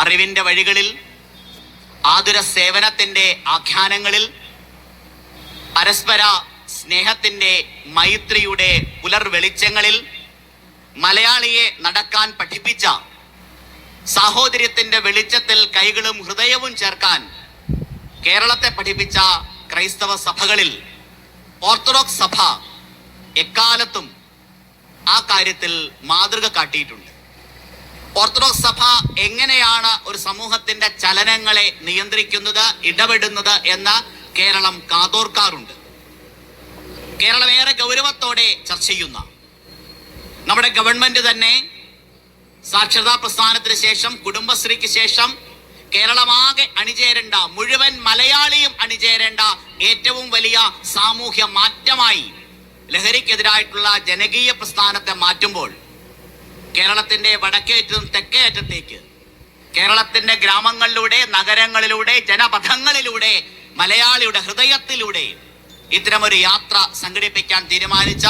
അറിവിന്റെ വഴികളിൽ ആതുര സേവനത്തിന്റെ ആഖ്യാനങ്ങളിൽ പരസ്പര സ്നേഹത്തിന്റെ മൈത്രിയുടെ പുലർ വെളിച്ചങ്ങളിൽ മലയാളിയെ നടക്കാൻ പഠിപ്പിച്ച സാഹോദര്യത്തിന്റെ വെളിച്ചത്തിൽ കൈകളും ഹൃദയവും ചേർക്കാൻ കേരളത്തെ പഠിപ്പിച്ച ക്രൈസ്തവ സഭകളിൽ ഓർത്തഡോക്സ് സഭ എക്കാലത്തും ആ കാര്യത്തിൽ മാതൃക കാട്ടിയിട്ടുണ്ട്. ഓർത്തഡോക്സ് സഭ എങ്ങനെയാണ് ഒരു സമൂഹത്തിന്റെ ചലനങ്ങളെ നിയന്ത്രിക്കുന്നത് ഇടപെടുന്നത് എന്ന് കേരളം കാതോർക്കാറുണ്ട്. കേരളം ഏറെ ഗൗരവത്തോടെ ചർച്ച ചെയ്യുന്ന നമ്മുടെ ഗവൺമെന്റ് തന്നെ സാക്ഷരതാ പ്രസ്ഥാനത്തിന് ശേഷം കുടുംബശ്രീക്ക് ശേഷം കേരളമാകെ അണിചേരേണ്ട മുഴുവൻ മലയാളിയും അണിചേരേണ്ട ഏറ്റവും വലിയ സാമൂഹ്യ മാറ്റമായി ലഹരിക്കെതിരായിട്ടുള്ള ജനകീയ പ്രസ്ഥാനത്തെ മാറ്റുമ്പോൾ കേരളത്തിന്റെ വടക്കേറ്റവും തെക്കേ അറ്റത്തേക്ക് കേരളത്തിന്റെ ഗ്രാമങ്ങളിലൂടെ നഗരങ്ങളിലൂടെ ജനപഥങ്ങളിലൂടെ മലയാളിയുടെ ഹൃദയത്തിലൂടെ ഇത്തരമൊരു യാത്ര സംഘടിപ്പിക്കാൻ തീരുമാനിച്ച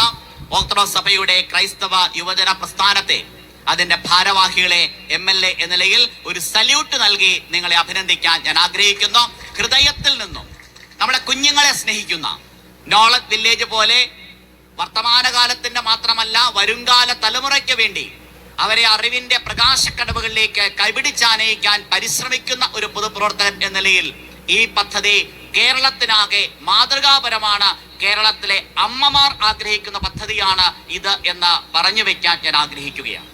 ഓർത്തഡോക്സ് സഭയുടെ ക്രൈസ്തവ യുവജന പ്രസ്ഥാനത്തെ അതിന്റെ ഭാരവാഹികളെ എം എൽ എ എന്ന നിലയിൽ ഒരു സല്യൂട്ട് നൽകി നിങ്ങളെ അഭിനന്ദിക്കാൻ ഞാൻ ആഗ്രഹിക്കുന്നു. ഹൃദയത്തിൽ നിന്നും നമ്മളെ കുഞ്ഞുങ്ങളെ സ്നേഹിക്കുന്ന നോളജ് വില്ലേജ് പോലെ വർത്തമാനകാലത്തിന്റെ മാത്രമല്ല വരുംകാല തലമുറയ്ക്ക് വേണ്ടി അവരെ അറിവിന്റെ പ്രകാശക്കടവുകളിലേക്ക് കൈപിടിച്ചാനയിക്കാൻ പരിശ്രമിക്കുന്ന ഒരു പൊതുപ്രവർത്തകൻ എന്ന നിലയിൽ ഈ പദ്ധതി കേരളത്തിനാകെ മാതൃകാപരമാണ്. കേരളത്തിലെ അമ്മമാർ ആഗ്രഹിക്കുന്ന പദ്ധതിയാണ് ഇത് എന്ന് പറഞ്ഞു വെക്കാൻ ഞാൻ ആഗ്രഹിക്കുകയാണ്.